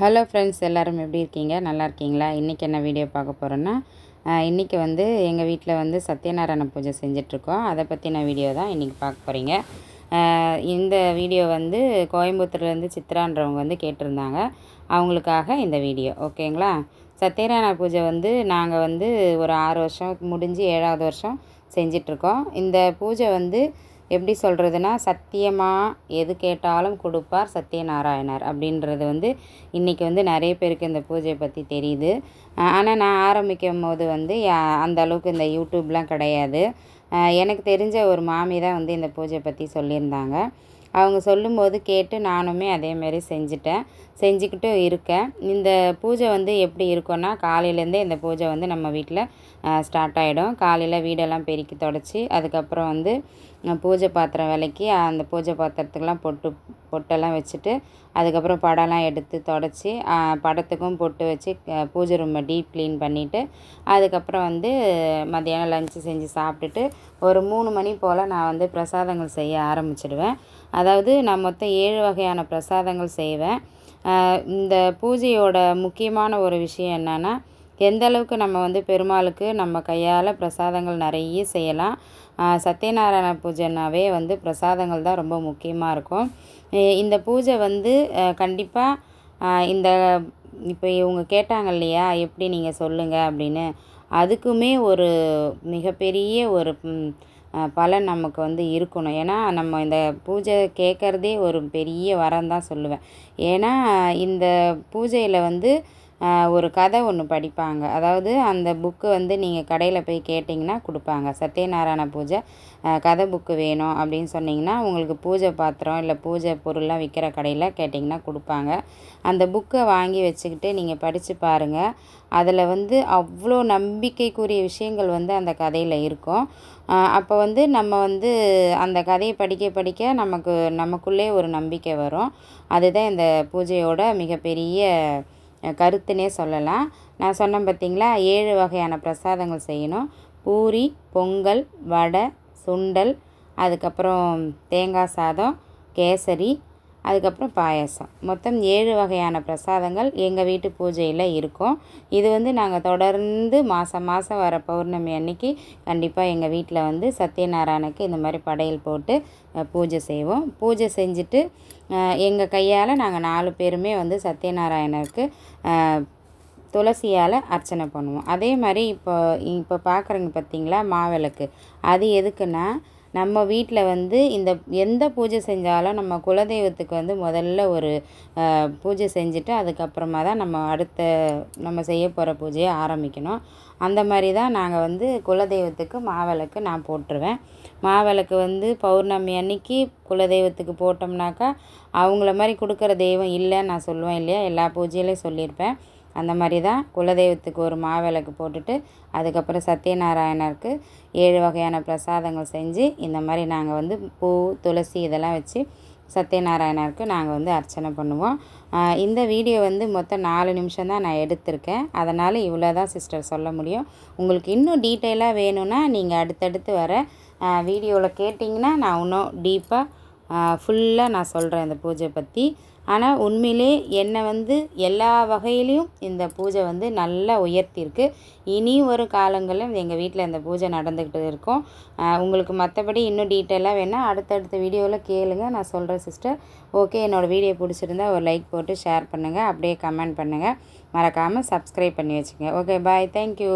Hello friends எல்லோரும் எப்படி இருக்கீங்க? நல்லா இருக்கீங்களா? இன்றைக்கி என்ன வீடியோ பார்க்க போகிறோன்னா இன்றைக்கி வந்து எங்கள் வீட்டில் வந்து சத்யநாராயண பூஜை செஞ்சிட்ருக்கோம். அதை பற்றின வீடியோ தான் இன்றைக்கி பார்க்க போகிறீங்க இந்த வீடியோ வந்து கோயம்புத்தூர்லேருந்து சித்ரான்றவங்க வந்து கேட்டிருந்தாங்க. அவங்களுக்காக இந்த வீடியோ ஓகேங்களா? சத்யநாராயண பூஜை வந்து நாங்கள் வந்து ஒரு ஆறு வருஷம் முடிஞ்சு ஏழாவது வருஷம் செஞ்சிட்ருக்கோம். இந்த பூஜை வந்து எப்படி சொல்கிறதுனா சத்தியமாக எது கேட்டாலும் கொடுப்பார் சத்யநாராயணர் அப்படின்றது வந்து இன்றைக்கி வந்து நிறைய பேருக்கு இந்த பூஜையை பற்றி தெரியுது. ஆனால் நான் ஆரம்பிக்கும் போது வந்து அந்த அளவுக்கு இந்த யூடியூப்லாம் கிடையாது. எனக்கு தெரிஞ்ச ஒரு மாமி தான் வந்து இந்த பூஜை பற்றி சொல்லியிருந்தாங்க. அவங்க சொல்லும்போது கேட்டு நானுமே அதேமாரி செஞ்சுட்டேன். செஞ்சுக்கிட்டும் இருக்கேன். இந்த பூஜை வந்து எப்படி இருக்கும்னா காலையிலேருந்தே இந்த பூஜை வந்து நம்ம வீட்டில் ஸ்டார்ட் ஆகிடும் காலையில் வீடெல்லாம் பெருக்கி தொடச்சி அதுக்கப்புறம் வந்து பூஜை பாத்திரம் விலைக்கி அந்த பூஜை பாத்திரத்துக்கெலாம் பொட்டு பொட்டெல்லாம் வச்சுட்டு அதுக்கப்புறம் படம்லாம் எடுத்து தொடச்சி படத்துக்கும் பொட்டு வச்சு பூஜை ரூமை டீப் க்ளீன் பண்ணிவிட்டு அதுக்கப்புறம் வந்து மத்தியானம் லஞ்சு செஞ்சு சாப்பிட்டுட்டு ஒரு மூணு மணி போல் நான் வந்து பிரசாதங்கள் செய்ய ஆரம்பிச்சிடுவேன். அதாவது நான் மொத்தம் ஏழு வகையான பிரசாதங்கள் செய்வேன். இந்த பூஜையோட முக்கியமான ஒரு விஷயம் என்னென்னா எந்த அளவுக்கு நம்ம வந்து பெருமாளுக்கு நம்ம கையால் பிரசாதங்கள் நிறைய செய்யலாம். சத்யநாராயண பூஜைனாவே வந்து பிரசாதங்கள் தான் ரொம்ப முக்கியமாக இருக்கும். இந்த பூஜை வந்து கண்டிப்பாக இந்த இப்போ இவங்க கேட்டாங்க இல்லையா எப்படி நீங்கள் சொல்லுங்கள் அப்படின்னு. அதுக்குமே ஒரு மிகப்பெரிய ஒரு பலன் நமக்கு வந்து இருக்கணும். ஏன்னா நம்ம இந்த பூஜை கேட்குறதே ஒரு பெரிய வரம் தான் சொல்லுவேன். ஏன்னா இந்த பூஜையில் வந்து ஒரு கதை ஒன்று படிப்பாங்க. அதாவது அந்த புக்கு வந்து நீங்கள் கடையில் போய் கேட்டிங்கன்னா கொடுப்பாங்க. சத்யநாராயண பூஜை கதை புக்கு வேணும் அப்படின்னு சொன்னிங்கன்னா உங்களுக்கு பூஜை பாத்திரம் இல்லை பூஜை பொருள்லாம் விற்கிற கடையில் கேட்டிங்கன்னா கொடுப்பாங்க. அந்த புக்கை வாங்கி வச்சுக்கிட்டு நீங்கள் படித்து பாருங்கள் அதில் வந்து அவ்வளோ நம்பிக்கைக்குரிய விஷயங்கள் வந்து அந்த கதையில் இருக்கும். அப்போ வந்து நம்ம வந்து அந்த கதையை படிக்க படிக்க நமக்கு நமக்குள்ளே ஒரு நம்பிக்கை வரும். அதுதான் இந்த பூஜையோட மிகப்பெரிய கருத்துனே சொல்லலாம். நான் சொன்னேன் பார்த்தீங்களா ஏழு வகையான பிரசாதங்கள் செய்யணும். பூரி பொங்கல் வடை சுண்டல் அதுக்கப்புறம் தேங்காய் சாதம் கேசரி அதுக்கப்புறம் பாயசம். மொத்தம் ஏழு வகையான பிரசாதங்கள் எங்கள் வீட்டு பூஜையில் இருக்கும். இது வந்து நாங்கள் தொடர்ந்து மாதம் மாதம் வர பௌர்ணமி அன்னைக்கு கண்டிப்பாக எங்கள் வீட்டில் வந்து சத்யநாராயணுக்கு இந்த மாதிரி படையல் போட்டு பூஜை செய்வோம். பூஜை செஞ்சுட்டு எங்கள் கையால் நாங்கள் நாலு பேருமே வந்து சத்யநாராயணருக்கு துளசியால் அர்ச்சனை பண்ணுவோம். அதே மாதிரி இப்போ இப்போ பார்க்குறீங்க பார்த்தீங்களா மாவிளக்கு. அது எதுக்குன்னா நம்ம வீட்டில் வந்து இந்த எந்த பூஜை செஞ்சாலும் நம்ம குலதெய்வத்துக்கு வந்து முதல்ல ஒரு பூஜை செஞ்சுட்டு அதுக்கப்புறமா தான் நம்ம அடுத்த நம்ம செய்ய போகிற பூஜையை ஆரம்பிக்கணும். அந்த மாதிரி தான் நாங்கள் வந்து குலதெய்வத்துக்கு மாவிளக்கு நான் போட்டுருவேன். மாவிளக்கு வந்து பௌர்ணமி அன்னைக்கு குலதெய்வத்துக்கு போட்டோம்னாக்கா அவங்கள மாதிரி கொடுக்குற தெய்வம் இல்லைன்னு நான் சொல்லுவேன் இல்லையா? எல்லா பூஜையிலையும் சொல்லியிருப்பேன். அந்த மாதிரி தான் குலதெய்வத்துக்கு ஒரு மாவிளக்கு போட்டுட்டு அதுக்கப்புறம் சத்யநாராயணருக்கு ஏழு வகையான பிரசாதங்கள் செஞ்சு இந்த மாதிரி நாங்கள் வந்து பூ துளசி இதெல்லாம் வச்சு சத்யநாராயணருக்கு நாங்கள் வந்து அர்ச்சனை பண்ணுவோம். இந்த வீடியோ வந்து மொத்தம் நாலு நிமிஷம் தான் நான் எடுத்திருக்கேன். அதனால் இவ்வளோ தான் சிஸ்டர் சொல்ல முடியும். உங்களுக்கு இன்னும் டீட்டெயிலாக வேணும்னா நீங்கள் அடுத்தடுத்து வர வீடியோவில் கேட்டிங்கன்னா நான் இன்னும் டீப்பாக ஃபுல்லாக நான் சொல்கிறேன் இந்த பூஜை பற்றி ஆனால் உண்மையிலே என்னை வந்து எல்லா வகையிலையும் இந்த பூஜை வந்து நல்லா உயர்த்தியிருக்கு. இனி ஒரு காலங்களில் எங்கள் வீட்டில் இந்த பூஜை நடந்துக்கிட்டு இருக்கும். உங்களுக்கு மற்றபடி இன்னும் டீட்டெயிலாக வேணால் அடுத்தடுத்த வீடியோவில் கேளுங்கள் நான் சொல்கிறேன் சிஸ்டர் ஓகே என்னோடய வீடியோ பிடிச்சிருந்தா ஒரு லைக் போட்டு ஷேர் பண்ணுங்கள் அப்படியே கமெண்ட் பண்ணுங்கள் மறக்காமல் சப்ஸ்கிரைப் பண்ணி வச்சுங்க. Okay bye thank you